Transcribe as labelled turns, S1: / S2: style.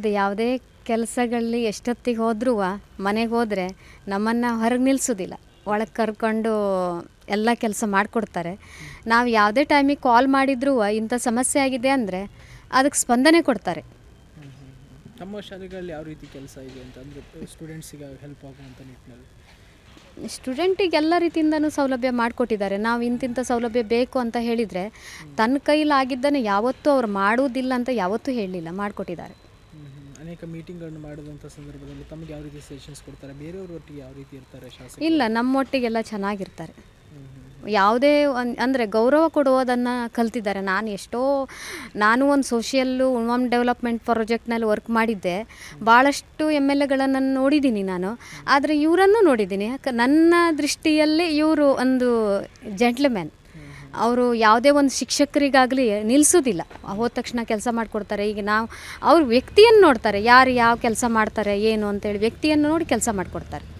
S1: ನಮ್ಮದು ಯಾವುದೇ ಕೆಲಸಗಳಲ್ಲಿ ಎಷ್ಟೊತ್ತಿಗೆ ಹೋದ್ರೂ ಮನೆಗೆ ಹೋದರೆ ನಮ್ಮನ್ನು ಹೊರಗೆ ನಿಲ್ಲಿಸೋದಿಲ್ಲ ಒಳಗೆ ಕರ್ಕೊಂಡು ಎಲ್ಲ ಕೆಲಸ ಮಾಡಿಕೊಡ್ತಾರೆ. ನಾವು ಯಾವುದೇ ಟೈಮಿಗೆ ಕಾಲ್ ಮಾಡಿದ್ರೂ ಇಂಥ ಸಮಸ್ಯೆ ಆಗಿದೆ ಅಂದರೆ ಅದಕ್ಕೆ ಸ್ಪಂದನೆ ಕೊಡ್ತಾರೆ.
S2: ತಮ್ಮ ಶಾಲೆಗಳಲ್ಲಿ ಯಾವ ರೀತಿ ಕೆಲಸ ಇದೆ ಅಂತ ಅಂದರೆ ಸ್ಟೂಡೆಂಟ್ಸಿಗೆ ಹೆಲ್ಪ್ ಆಗುವಂಥ ನಿಟ್ಟಿನಲ್ಲಿ
S1: ಸ್ಟೂಡೆಂಟಿಗೆ ಎಲ್ಲ ರೀತಿಯಿಂದನೂ ಸೌಲಭ್ಯ ಮಾಡಿಕೊಟ್ಟಿದ್ದಾರೆ. ನಾವು ಇಂತಿಂಥ ಸೌಲಭ್ಯ ಬೇಕು ಅಂತ ಹೇಳಿದರೆ ತನ್ನ ಕೈಲಾಗಿದ್ದನ್ನು ಯಾವತ್ತೂ ಅವ್ರು ಮಾಡುವುದಿಲ್ಲ ಅಂತ ಯಾವತ್ತೂ ಹೇಳಲಿಲ್ಲ ಮಾಡಿಕೊಟ್ಟಿದ್ದಾರೆ.
S2: ಅನೇಕ ಮೀಟಿಂಗ್ಗಳನ್ನು ಮಾಡಿದಂಥ ಸಂದರ್ಭದಲ್ಲಿ ತಮಗೆ ಯಾವ ರೀತಿ ಸಜೆಷನ್ಸ್ ಕೊಡ್ತಾರೆ? ಬೇರೆಯವ್ರ ಒಟ್ಟಿಗೆ ಯಾವ ರೀತಿ ಇರ್ತಾರೆ ಶಾಸಕ
S1: ಇಲ್ಲ ನಮ್ಮೊಟ್ಟಿಗೆಲ್ಲ ಚೆನ್ನಾಗಿರ್ತಾರೆ. ಯಾವುದೇ ಒಂದು ಅಂದರೆ ಗೌರವ ಕೊಡುವುದನ್ನು ಕಲ್ತಿದ್ದಾರೆ. ನಾನು ಎಷ್ಟೋ ನಾನು ಒಂದು ಸೋಷಿಯಲ್ಲು ವುಮನ್ ಡೆವಲಪ್ಮೆಂಟ್ ಪ್ರಾಜೆಕ್ಟ್ನಲ್ಲಿ ವರ್ಕ್ ಮಾಡಿದ್ದೆ. ಭಾಳಷ್ಟು ಎಂ ಎಲ್ ಎಗಳನ್ನು ನೋಡಿದ್ದೀನಿ ನಾನು. ಆದರೆ ಇವರನ್ನು ನೋಡಿದ್ದೀನಿ. ಯಾಕೆ ನನ್ನ ದೃಷ್ಟಿಯಲ್ಲಿ ಇವರು ಒಂದು ಜೆಂಟ್ಲ್ಮ್ಯಾನ್ ಅವರು ಯಾವುದೇ ಒಂದು ಶಿಕ್ಷಕರಿಗಾಗಲಿ ನಿಲ್ಲಿಸೋದಿಲ್ಲ ಹೋದ ತಕ್ಷಣ ಕೆಲಸ ಮಾಡಿಕೊಡ್ತಾರೆ. ಈಗ ನಾವು ಅವ್ರ ವ್ಯಕ್ತಿಯನ್ನು ನೋಡ್ತಾರೆ. ಯಾರು ಯಾವ ಕೆಲಸ ಮಾಡ್ತಾರೆ, ಏನು ಅಂತೇಳಿ ವ್ಯಕ್ತಿಯನ್ನು ನೋಡಿ ಕೆಲಸ ಮಾಡಿಕೊಡ್ತಾರೆ.